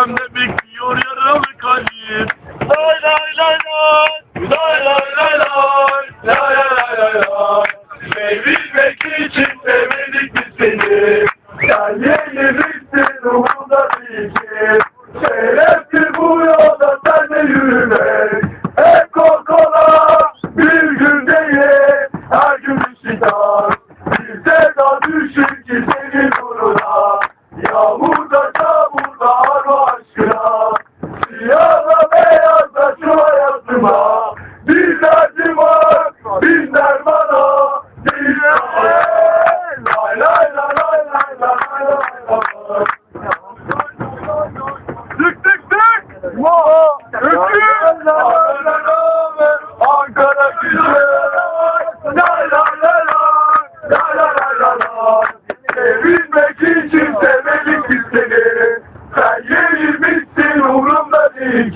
alemde bekliyor yaralı kalbim. Lay lay lay lay, lay lay lay lay, lay lay lay lay. Mevlid belki için sevmedik biz seni. Sen yerine Tık tık tık. Üçü. Ankara gücü. Sevilmek için sevmedik biz seni. Sen yenilmişsin umurumda değil